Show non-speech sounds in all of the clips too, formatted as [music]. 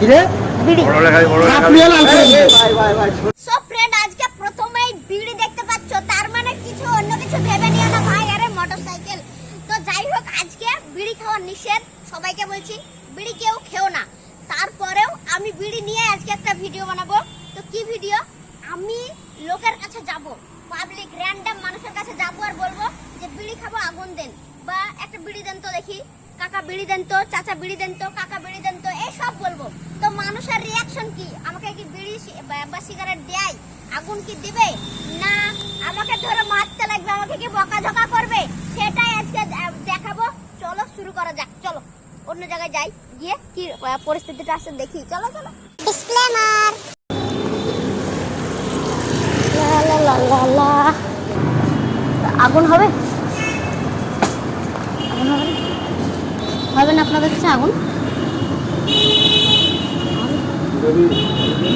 কিরে? বিড়ি। আপনি লাল করে দিবে। সো ফ্রেন্ড আজকে প্রথমেই বিড়ি দেখতে পাচ্ছ তার মানে কিছু অন্য কিছু ভেবে নিও না ভাই আরে মোটরসাইকেল তো যাই হোক আজকে বিড়ি খাওয়া নিষেধ সবাইকে বলছি বিড়ি কেউ খেও না। তারপরেও আমি বিড়ি নিয়ে আজকে একটা ভিডিও বানাবো। তো কি ভিডিও আমি লোকের কাছে যাব পাবলিক র্যান্ডম মানুষের কাছে যাব আর বলব যে বিড়ি খাব আগুন দেন। বা একটা বিড়ি দেন তো দেখি। কাকা বিড়ি দেন তো চাচা বিড়ি দেন তো। কাকা বিড়ি দেন তো এইসব বলব তো মানুষের রিয়াকশন কি আমাকে কি বিড়ি বা- সিগারেট দেয়? আগুন কি দিবে? না আমাকে ধরে মারতে লাগবে আমাকে কি বকাঝকা করবে? সেটাই আজকে দেখাবো। চলো শুরু করা যাক। চলো অন্য জায়গায় যাই গিয়ে কি পরিস্থিতিটা আসছে দেখি। চলো চলো। ডিসক্লেমার লা লা লা লা আগুন হবে? আগুন হবে? হবে না আপনাদের কাছে আগুন?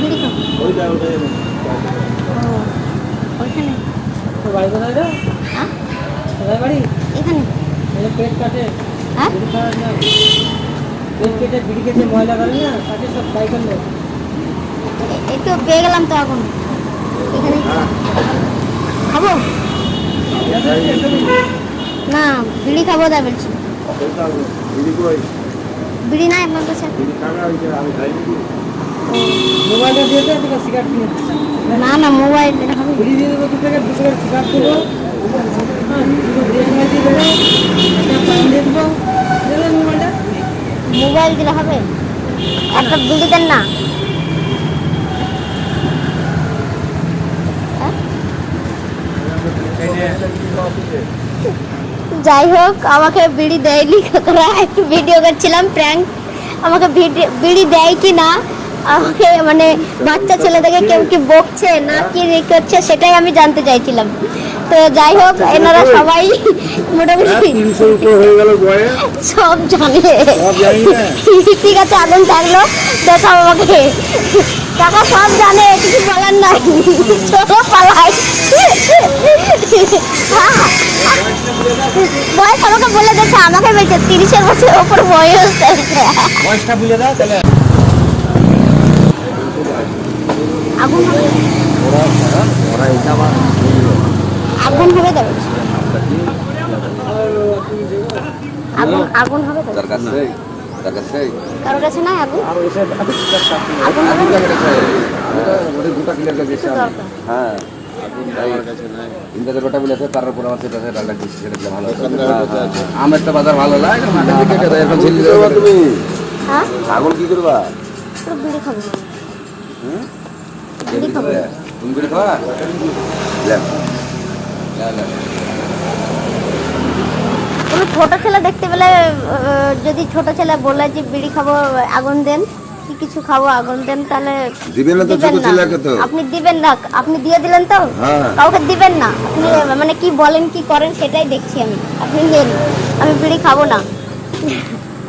বিড়ি খাব ও, ওইখানে। বাড়ি কোথায় রে? হ্যাঁ? কোথায় বাড়ি? এখানে। পেট কাটে। হ্যাঁ? না? পেট কেটে বিড়ি কেটে ময়লা করে না? তাকে সব সাইকেল নেই এই তো পেয়ে গেলাম তো এখন। এখানে খাব? না বিড়ি খাব তাই বলছি। বিড়ি নাই আপনার কাছে। মোবাইলটা দিয়ে দে তোকে সিগারেট কিনে না না মোবাইল এটা দিয়ে দেবো। দু। দু প্যাকেট সিগারেট দেবো। হ্যাঁ মোবাইল দিলে হবে। একটা বিড়ি দেন না? যাই হোক আমাকে বিড়ি দেয়নি। [laughs] কাকরা একটু ভিডিও করছিলাম প্র্যাঙ্ক আমাকে বিড়ি দেয় কি না? আমাকে মানে বাচ্চা ছেলেদেরকে কেউ কি বকছে না কি করছে সেটাই আমি জানতে চাইছিলাম। তো যাই হোক এনারা সবাই মোটামুটি সব জানে। ঠিক আছে আগুন থাকল। দেখাও আমাকে কাকা সব জানে কিছু বলার নাই। চলো পালাই। হ্যাঁ। বয়স আমাকে বলে দেখে আমাকে বলছে তিরিশের বছর ওপর বয়স। বয়সটা দাও তাহলে আগুন হবে আগুন হবে আগুন আগুন হবে তার কাছে তার কাছে কারোর কাছে নাই আগুন? আগুন হবে গোটা কিলার কাছে হ্যাঁ। আমার তো বাজার ভালো লাগে দেবে তুমি? হ্যাঁ? ছাগল কি করবা? পুরো বিড়ি খাব। হুম? বিড়ি খাব তুমি করে খাওয়া লে। লে, লে। কোনো ছোট ছেলে দেখতে পেলে যদি ছোট ছেলে বলে যে বিড়ি খাব আগুন দেন কি কিছু খাব আগুন দেন তাহলে দিবে না তো দিবেন ছোট। ছেলেকে তো আপনি দিবেন না আপনি দিয়ে দিলেন তো হ্যাঁ। কাউকে দিবেন না আপনি মানে কি বলেন কি করেন সেটাই দেখছি আমি আপনি নেন আমি বিড়ি খাব না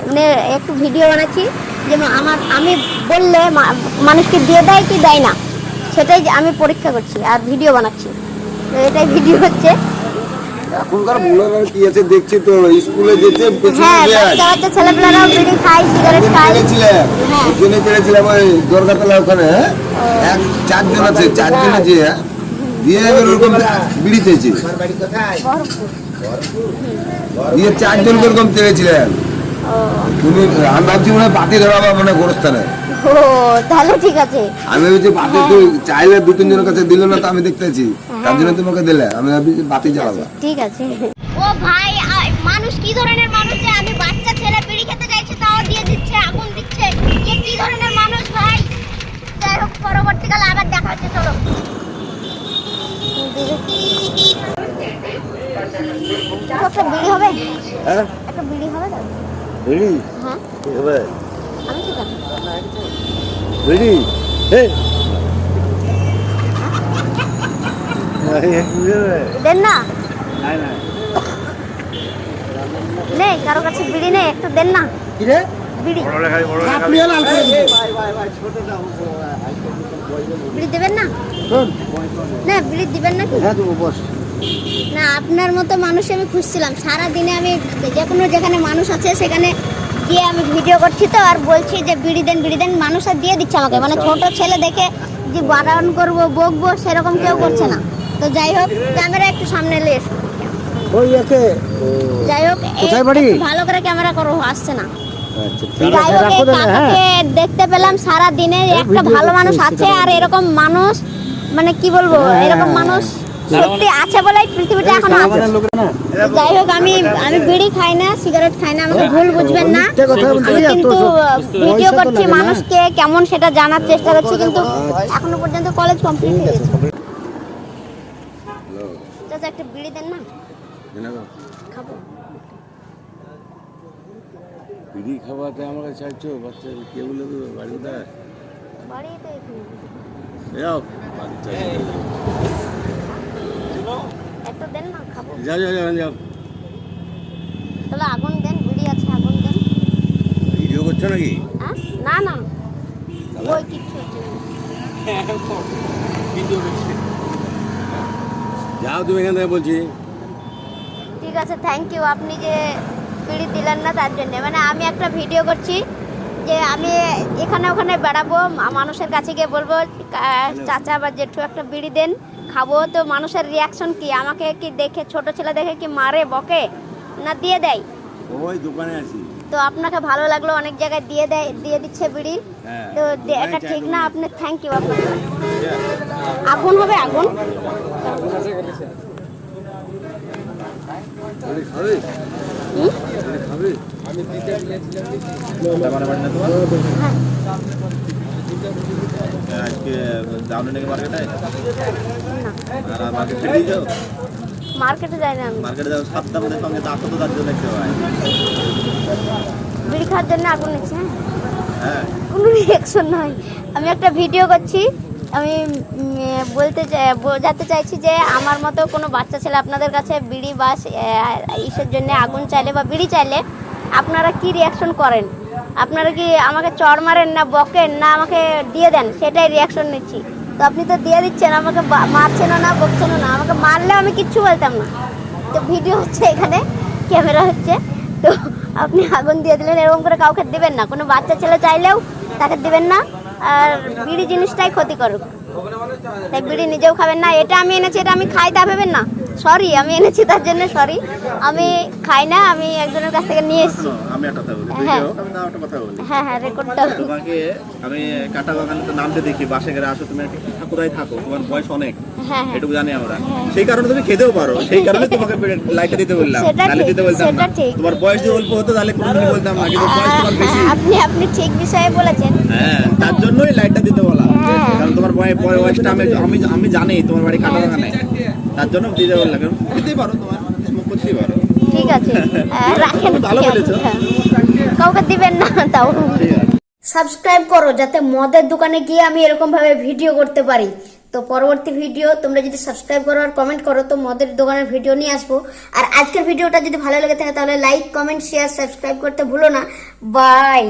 মানে একটু ভিডিও বানাচ্ছি যে আমার আমি বললে মানুষকে দিয়ে দেয় কি দেয় না সেটাই আমি পরীক্ষা করছি আর ভিডিও বানাচ্ছি। তো এটাই ভিডিও হচ্ছে। এখনকার বুড়োরা কি আছে দেখছি তো স্কুলে যেতে হ্যাঁ দেয় বাচ্চা বাচ্চা ছেলেপেলেরাও বিড়ি খায় সিগারেট খায়। হ্যাঁ। ওখানে পেরেছিলাম ওই দরগাতলা ওখানে এক চারজন আছে চারজন আছে দিয়ে এবার ওরকম বিড়ি চেয়েছি দিয়ে চারজন ওরকম চেয়েছিলেন ও। তুমি মনে হয় বাতি ধরাবা মানে গোরস্থানে। ও তাহলে ঠিক আছে। আমি ভেবেছি বাতি তো চাইলে দু তিনজনের কাছে দিল না তো আমি দেখতেছি। তার জন্য তোমাকে দিলে। আমি ভাবছি বাতি জ্বালাবা। ঠিক আছে। ও ভাই মানুষ কি ধরনের মানুষ যে আমি বাচ্চা ছেলে বিড়ি খেতে চাইছি তাও দিয়ে দিচ্ছে আগুন দিচ্ছে? এ কি ধরনের মানুষ ভাই? যাই হোক পরবর্তীকালে আবার দেখা হচ্ছে চলো। একটা বিড়ি হবে? হ্যাঁ। একটা বিড়ি হবে তো? বিড়ি? হ্যাঁ। হবে? বিড়ি হ্যাঁ দেন না। নেই কারও কাছে বিড়ি নেই একটু দেন না। বিড়ি। আপনি লাল করে দিবে বিড়ি দেবেন না? না বিড়ি দিবেন নাকি? হ্যাঁ না আপনার মতো মানুষ আমি খুঁজছিলাম। সারা দিনে আমি যে কোনো যেখানে মানুষ আছে সেখানে দিয়ে আমি ভিডিও করছি তো আর বলছি যে বিড়ি দেন বিড়ি দেন মানুষ আর দিয়ে দিচ্ছে আমাকে। মানে ছোট ছেলে দেখে যে বারণ করব বকবো সেরকম কেউ করছে না। তো যাই হোক ক্যামেরা একটু সামনে এলে ওই একে। যাই হোক ভালো করে ক্যামেরা করো আসছে না। আচ্ছা যাই হোক হ্যাঁ। কাকাকে দেখতে পেলাম সারা দিনে একটা ভালো মানুষ আছে আর এরকম মানুষ মানে কি বলব হ্যাঁ, এরকম মানুষ সত্যি আছে বলেই পৃথিবীতে এখনও আছে। যাই হোক আমি আমি বিড়ি খাই না সিগারেট খাই না আমাকে ভুল বুঝবেন না। আমি কিন্তু ভিডিও করছি মানুষকে কেমন সেটা জানার চেষ্টা করছি কিন্তু এখনও পর্যন্ত কলেজ কমপ্লিট হয়ে গেছে। চাচা একটা বিড়ি দেন না? খাব। বিড়ি খাওয়াতে আমাকে চাইছো বাচ্চা কে বলে দেবে বাড়ি দেয় বাড়ি তো এখানে যাও বাচ্চা একটা দেন না খাব যাও যাও যাও যাও। তাহলে আগুন দেন বিড়ি আছে আগুন দেন। ভিডিও করছ নাকি? হ্যাঁ? না না। ওই কিচ্ছু হচ্ছে না। যাও তুমি এখান থেকে বলছি। ঠিক আছে থ্যাংক ইউ আপনি যে বিড়ি দিলেন না তার জন্য। মানে আমি একটা ভিডিও করছি যে আমি এখানে ওখানে বেড়াবো মানুষের কাছে গিয়ে বলব চাচা বা জেঠু একটা বিড়ি দেন। খাব তো মানুষের রিয়াকশন কি? আমাকে কি দেখে ছোট ছেলে দেখে কি মারে বকে? না দিয়ে দেয়? ওই দোকানে আছি। তো আপনাকে ভালো লাগল অনেক জায়গায় দিয়ে দেয় দিয়ে দিচ্ছে বিড়ি? হ্যাঁ তো এটা ঠিক না আপনি থ্যাংক ইউ আপনাকে আগুন হবে আগুন? খাবে? হুম? আজকে যাওনি নাকি মার্কেটে আর মার্কেট ছেড়ে দিয়েছ? মার্কেটে যাই না আমি। মার্কেটে যাও সাত দামের সঙ্গে তো তো তার জন্য দেখতে বিড়ি খাওয়ার জন্য আগুন নিচ্ছে হ্যাঁ? হ্যাঁ। কোনো রিয়াকশন নয় আমি একটা ভিডিও করছি। আমি বলতে চাই- বোঝাতে চাইছি যে আমার মতো কোনো বাচ্চা ছেলে আপনাদের কাছে বিড়ি বা ইসের জন্য আগুন চাইলে বা বিড়ি চাইলে আপনারা কি রিয়াকশন করেন? আপনারা কি আমাকে চড় মারেন না বকেন না আমাকে দিয়ে দেন? সেটাই রিয়াকশন নিচ্ছি। তো আপনি তো দিয়ে দিচ্ছেন, আমাকে মারছেনও না, বকছেনও না। আমাকে মারলেও আমি কিচ্ছু বলতাম না। তো ভিডিও হচ্ছে এখানে ক্যামেরা হচ্ছে। তো আপনি আগুন দিয়ে দিলেন, এরকম করে কাউকে দেবেন না। কোনো বাচ্চা ছেলে চাইলেও তাকে দেবেন না। আর বিড়ি জিনিসটাই ক্ষতি করুক তাই বিড়ি নিজেও খাবেন না। এটা আমি এনেছি, এটা আমি খাই, তা ভেবেন না। সরি আমি এনেছি, তার জন্য সরি আমি খাই না আমি একজনের কাছ থেকে নিয়ে এসেছি। আমি একটা কথা বলি হ্যাঁ। আমি একটা কথা বলি। হ্যাঁ হ্যাঁ রেকর্ডটা তোমাকে আমি কাটা বাগানে তো নামতে দেখি বাসে গেলে আসো তুমি একটা থাকো তোমার বয়স অনেক হ্যাঁ হ্যাঁ। এটুকু জানি আমরা। সেই কারণে তুমি খেতেও পারো সেই কারণে তোমাকে লাইটটা দিতে বললাম তাহলে দিতে বলতাম সেটা ঠিক। তোমার বয়স যদি অল্প হতো তাহলে কোনোদিনই বলতাম না কিন্তু বয়স তোমার বেশি। হ্যাঁ, আপনি আপনি ঠিক বিষয়ে বলেছেন। হ্যাঁ তার জন্যই লাইটটা দিতে বলা হ্যাঁ। কারণ তোমার বয়- বয়- বয়সটা আমি আমি আমি জানি তোমার বাড়ি কাটা বাগানে তার জন্য দিতে বললাম দিতেই পারো তোমার। ঠিক আছে। [laughs] হ্যাঁ, রাখেন ভালো হ্যাঁ। কাউকে দিবেন না [laughs] তাও। সাবস্ক্রাইব করো যাতে মদের দোকানে গিয়ে আমি এরকম ভাবে ভিডিও করতে পারি। তো পরবর্তী ভিডিও তোমরা যদি সাবস্ক্রাইব করো আর কমেন্ট করো তো মদের দোকানের ভিডিও নিয়ে আসব। আর আজকের ভিডিওটা যদি ভালো লেগে থাকে তাহলে লাইক কমেন্ট শেয়ার সাবস্ক্রাইব করতে ভুলো না। বাই